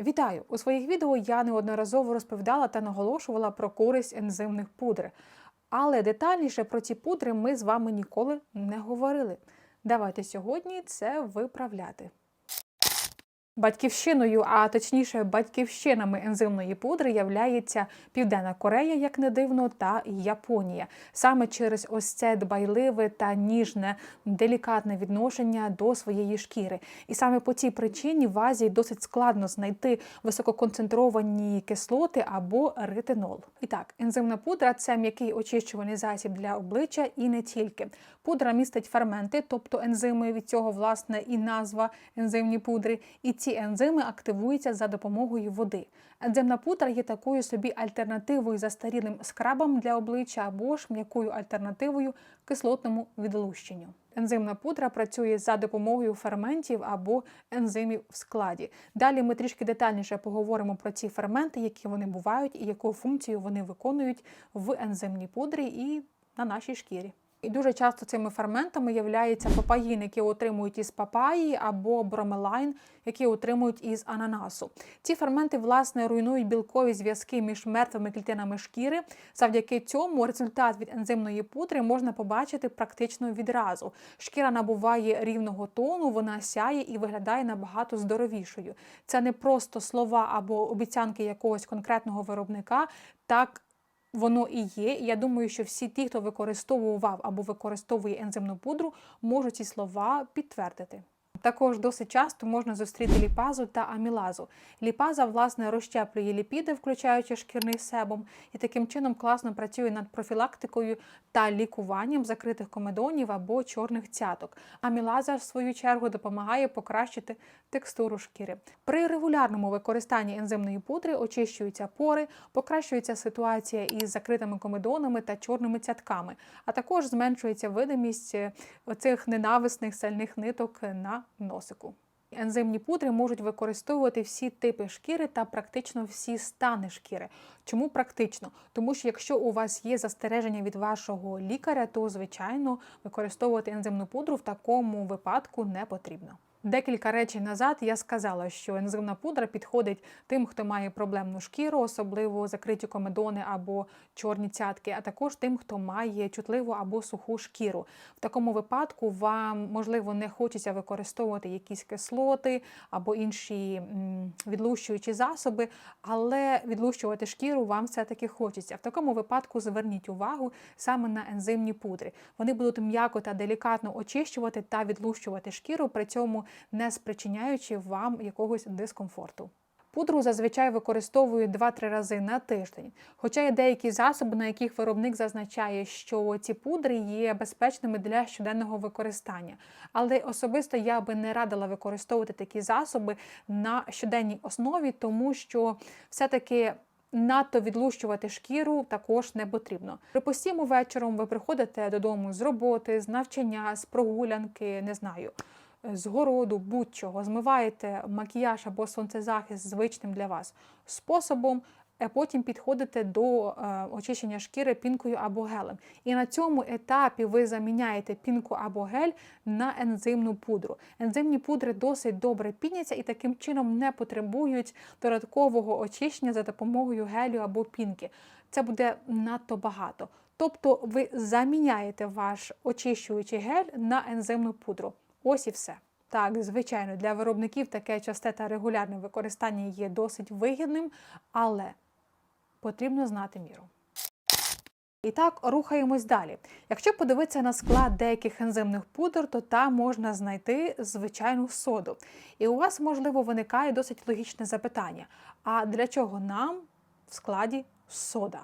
Вітаю! У своїх відео я неодноразово розповідала та наголошувала про користь ензимних пудр. Але детальніше про ці пудри ми з вами ніколи не говорили. Давайте сьогодні це виправляти. Батьківщиною, а точніше, батьківщинами ензимної пудри являється Південна Корея, як не дивно, та Японія. Саме через ось це дбайливе та ніжне, делікатне відношення до своєї шкіри. І саме по цій причині в Азії досить складно знайти висококонцентровані кислоти або ретинол. І так, ензимна пудра це м'який очищувальний засіб для обличчя і не тільки. Пудра містить ферменти, тобто ензими від цього власне і назва ензимні пудри. І ці ензими активуються за допомогою води. Ензимна пудра є такою собі альтернативою застарілим скрабам для обличчя або ж м'якою альтернативою кислотному відлущенню. Ензимна пудра працює за допомогою ферментів або ензимів в складі. Далі ми трішки детальніше поговоримо про ці ферменти, які вони бувають і яку функцію вони виконують в ензимній пудрі і на нашій шкірі. І дуже часто цими ферментами являються папаїн, які отримують із папаї, або бромелайн, які отримують із ананасу. Ці ферменти власне руйнують білкові зв'язки між мертвими клітинами шкіри. Завдяки цьому результат від ензимної пудри можна побачити практично відразу. Шкіра набуває рівного тону, вона сяє і виглядає набагато здоровішою. Це не просто слова або обіцянки якогось конкретного виробника. Так Воно і є. Я думаю, що всі ті, хто використовував або використовує ензимну пудру, можуть ці слова підтвердити. Також досить часто можна зустріти ліпазу та амілазу. Ліпаза, власне, розщеплює ліпіди, включаючи шкірний себум, і таким чином класно працює над профілактикою та лікуванням закритих комедонів або чорних цяток. Амілаза, в свою чергу, допомагає покращити текстуру шкіри. При регулярному використанні ензимної пудри очищуються пори, покращується ситуація із закритими комедонами та чорними цятками, а також зменшується видимість оцих ненависних сальних ниток на носику. Ензимні пудри можуть використовувати всі типи шкіри та практично всі стани шкіри. Чому практично? Тому що якщо у вас є застереження від вашого лікаря, то звичайно використовувати ензимну пудру в такому випадку не потрібно. Декілька речень назад я сказала, що ензимна пудра підходить тим, хто має проблемну шкіру, особливо закриті комедони або чорні цятки, а також тим, хто має чутливу або суху шкіру. В такому випадку вам можливо не хочеться використовувати якісь кислоти або інші відлущуючі засоби, але відлущувати шкіру вам все-таки хочеться. В такому випадку зверніть увагу саме на ензимні пудри. Вони будуть м'яко та делікатно очищувати та відлущувати шкіру, при цьому не спричиняючи вам якогось дискомфорту. Пудру зазвичай використовують 2-3 рази на тиждень. Хоча є деякі засоби, на яких виробник зазначає, що ці пудри є безпечними для щоденного використання. Але особисто я би не радила використовувати такі засоби на щоденній основі, тому що все-таки. Надто відлущувати шкіру також не потрібно. Припустімо, вечором ви приходите додому з роботи, з навчання, з прогулянки, не знаю, з городу, будь-чого, змиваєте макіяж або сонцезахист звичним для вас способом, а потім підходите до е, очищення шкіри пінкою або гелем. І на цьому етапі ви заміняєте пінку або гель на ензимну пудру. Ензимні пудри досить добре піняться і таким чином не потребують додаткового очищення за допомогою гелю або пінки. Це буде надто багато. Тобто ви заміняєте ваш очищуючий гель на ензимну пудру. Ось і все. Так, звичайно, для виробників таке часте та регулярне використання є досить вигідним, але потрібно знати міру. І так, рухаємось далі. Якщо подивитися на склад деяких ензимних пудр, то там можна знайти звичайну соду. І у вас, можливо, виникає досить логічне запитання: а для чого нам в складі сода?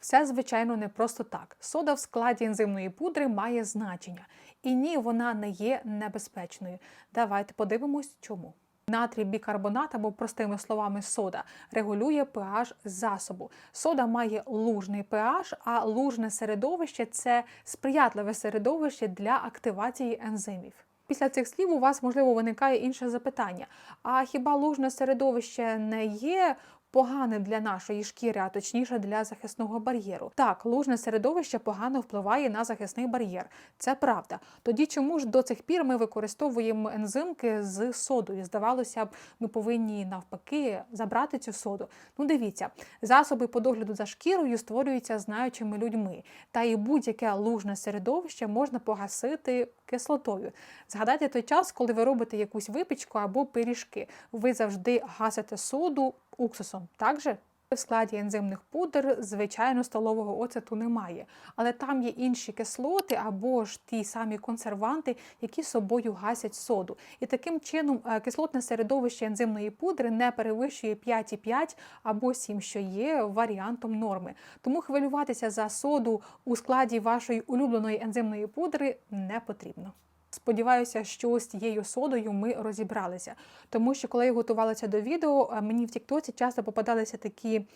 Все, звичайно, не просто так. Сода в складі ензимної пудри має значення. І ні, вона не є небезпечною. Давайте подивимось, чому. Натрій бікарбонат або простими словами сода регулює pH засобу. Сода має лужний pH, а лужне середовище це сприятливе середовище для активації ензимів. Після цих слів у вас можливо виникає інше запитання: а хіба лужне середовище не є погане для нашої шкіри, а точніше для захисного бар'єру. Так, лужне середовище погано впливає на захисний бар'єр. Це правда. Тоді чому ж до цих пір ми використовуємо ензимки з содою? Здавалося б, ми повинні навпаки забрати цю соду. Ну, дивіться, засоби по догляду за шкірою створюються знаючими людьми, та і будь-яке лужне середовище можна погасити кислотою. Згадайте той час, коли ви робите якусь випічку або пиріжки. Ви завжди гасите соду уксусом. Так же? В складі ензимних пудр, звичайно, столового оцету немає, але там є інші кислоти або ж ті самі консерванти, які собою гасять соду. І таким чином е, кислотне середовище ензимної пудри не перевищує 5,5 або 7, що є варіантом норми. Тому хвилюватися за соду у складі вашої улюбленої ензимної пудри не потрібно. Сподіваюся, що з цією содою ми розібралися. Тому що, коли я готувалася до відео, е, мені в Тіктоці часто попадалися такі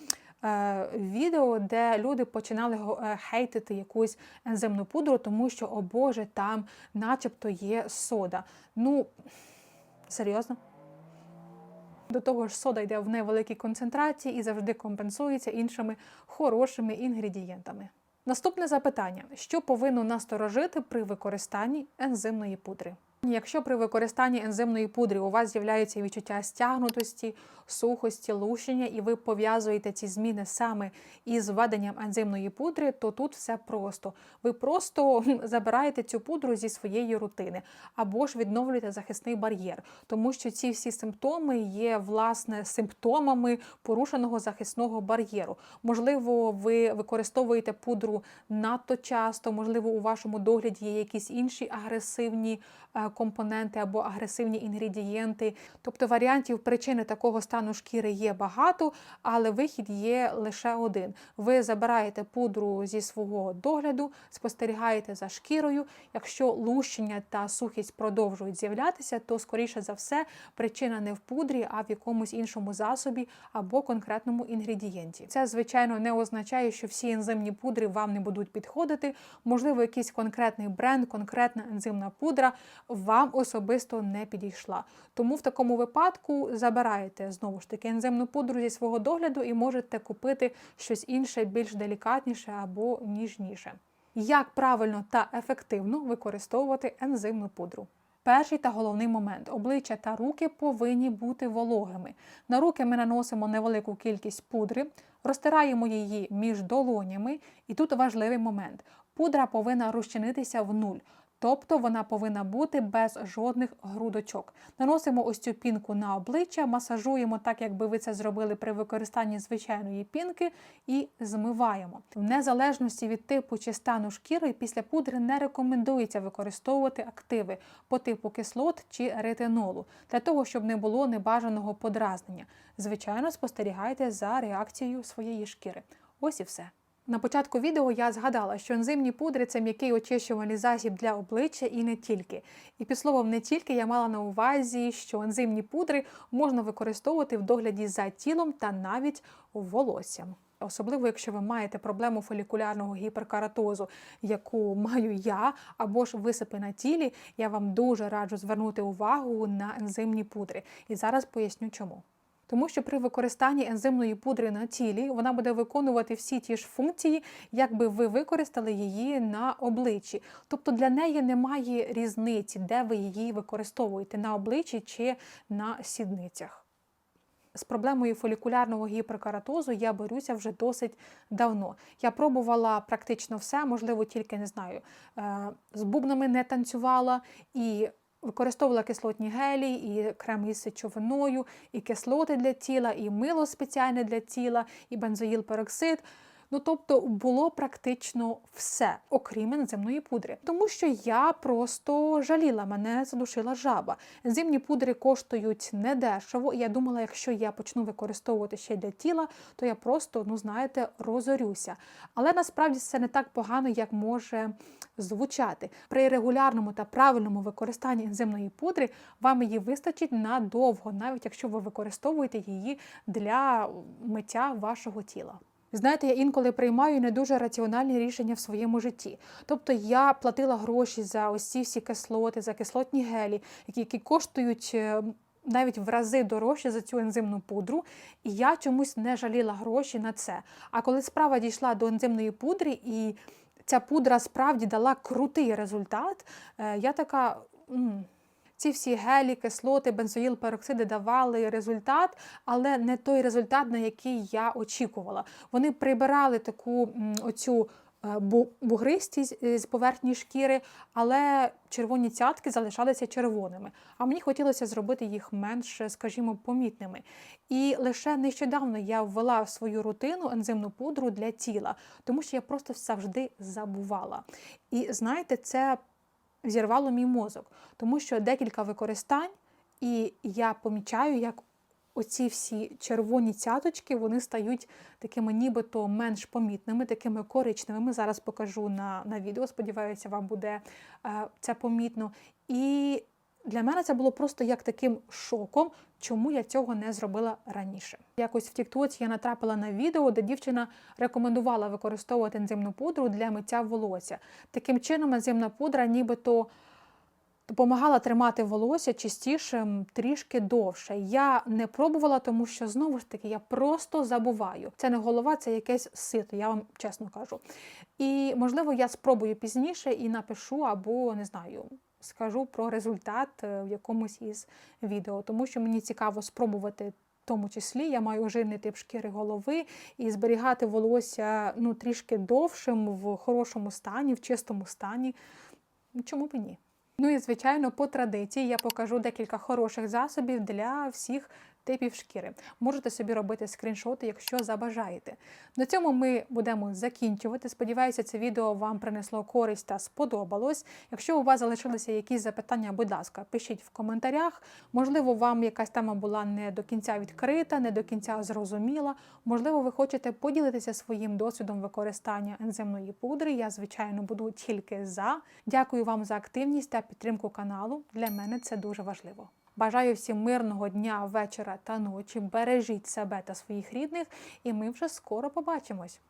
е, відео, де люди починали е, хейтити якусь ензимну пудру, тому що, о Боже, там начебто є сода. Ну, серйозно? До того ж, сода йде в невеликій концентрації і завжди компенсується іншими хорошими інгредієнтами. Наступне запитання: що повинно насторожити при використанні ензимної пудри? Якщо при використанні ензимної пудри у вас з'являється відчуття стягнутості, сухості, лущення, і ви пов'язуєте ці зміни саме із введенням ензимної пудри, то тут все просто. Ви просто забираєте цю пудру зі своєї рутини або ж відновлюєте захисний бар'єр, тому що ці всі симптоми є власне симптомами порушеного захисного бар'єру. Можливо, ви використовуєте пудру надто часто, можливо, у вашому догляді є якісь інші агресивні компоненти або агресивні інгредієнти. Тобто варіантів причини такого стану шкіри є багато, але вихід є лише один. Ви забираєте пудру зі свого догляду, спостерігаєте за шкірою. Якщо лущення та сухість продовжують з'являтися, то скоріше за все причина не в пудрі, а в якомусь іншому засобі або конкретному інгредієнті. Це звичайно не означає, що всі ензимні пудри вам не будуть підходити. Можливо, якийсь конкретний бренд, конкретна ензимна пудра вам особисто не підійшла. Тому в такому випадку забираєте знову ж таки ензимну пудру зі свого догляду і можете купити щось інше, більш делікатніше або ніжніше. Як правильно та ефективно використовувати ензимну пудру? Перший та головний момент обличчя та руки повинні бути вологими. На руки ми наносимо невелику кількість пудри, розтираємо її між долонями, і тут важливий момент: пудра повинна розчинитися в нуль. Тобто вона повинна бути без жодних грудочок. Наносимо ось цю пінку на обличчя, масажуємо так, якби ви це зробили при використанні звичайної пінки, і змиваємо. В незалежності від типу чи стану шкіри, після пудри не рекомендується використовувати активи по типу кислот чи ретинолу, для того, щоб не було небажаного подразнення. Звичайно, спостерігайте за реакцією своєї шкіри. Ось і все. На початку відео я згадала, що ензимні пудри це м'який очищувальний засіб для обличчя і не тільки. І під словом не тільки я мала на увазі, що ензимні пудри можна використовувати в догляді за тілом та навіть волоссям. Особливо, якщо ви маєте проблему фолікулярного гіперкаратозу, яку маю я, або ж висипи на тілі, я вам дуже раджу звернути увагу на ензимні пудри. І зараз поясню чому. Тому що при використанні ензимної пудри на тілі вона буде виконувати всі ті ж функції, якби ви використали її на обличчі. Тобто для неї немає різниці, де ви її використовуєте на обличчі чи на сідницях. З проблемою фолікулярного гіперкаратозу я борюся вже досить давно. Я пробувала практично все, можливо, тільки не знаю. е, З бубнами не танцювала і використовувала кислотні гелі, і крем із сечовиною, і кислоти для тіла, і мило спеціальне для тіла, і бензоїл-пероксид. Ну, тобто було практично все, окрім ензимної пудри. Тому що я просто жаліла, мене задушила жаба. Ензимні пудри коштують недешево, і я думала, якщо я почну використовувати ще для тіла, то я просто, ну знаєте, розорюся. Але насправді це не так погано, як може звучати. При регулярному та правильному використанні ензимної пудри вам її вистачить надовго, навіть якщо ви використовуєте її для миття вашого тіла. Знаєте, я інколи приймаю не дуже раціональні рішення в своєму житті. Тобто я платила гроші за ось ці всі кислоти, за кислотні гелі, які, які коштують. е, навіть в рази дорожче за цю ензимну пудру, і я чомусь не жаліла гроші на це. А коли справа дійшла до ензимної пудри, і ця пудра справді дала крутий результат, е, я така. Ці всі гелі, кислоти, бензоїл, пероксиди давали результат, але не той результат, на який я очікувала. Вони прибирали таку оцю е, бугристість е, з поверхні шкіри, але червоні цятки залишалися червоними. А мені хотілося зробити їх менш, скажімо, помітними. І лише нещодавно я ввела в свою рутину ензимну пудру для тіла, тому що я просто завжди забувала. І знаєте, це зірвало мій мозок, тому що декілька використань, і я помічаю, як оці всі червоні цяточки вони стають такими нібито менш помітними, такими коричневими. Зараз покажу на, на відео. Сподіваюся, вам буде е, це помітно. І для мене це було просто як таким шоком, чому я цього не зробила раніше. Якось в Тіктоці я натрапила на відео, де дівчина рекомендувала використовувати ензимну пудру для миття волосся. Таким чином, ензимна пудра нібито допомагала тримати волосся чистішим трішки довше. Я не пробувала, тому що знову ж таки я просто забуваю. Це не голова, це якесь сито, я вам чесно кажу. І можливо, я спробую пізніше і напишу або не знаю. Скажу про результат е, в якомусь із відео, тому що мені цікаво спробувати. В тому числі я маю жирний тип шкіри голови і зберігати волосся ну, трішки довшим, в хорошому стані, в чистому стані. Чому б ні? Ну і звичайно, по традиції я покажу декілька хороших засобів для всіх типів шкіри. Можете собі робити скріншоти, якщо забажаєте. На цьому ми будемо закінчувати. Сподіваюся, це відео вам принесло користь та сподобалось. Якщо у вас залишилися якісь запитання, будь ласка, пишіть в коментарях. Можливо, вам якась тема була не до кінця відкрита, не до кінця зрозуміла. Можливо, ви хочете поділитися своїм досвідом використання ензимної пудри. Я, звичайно, буду тільки за. Дякую вам за активність та підтримку каналу. Для мене це дуже важливо. Бажаю всім мирного дня, вечора та ночі. Бережіть себе та своїх рідних, і ми вже скоро побачимось.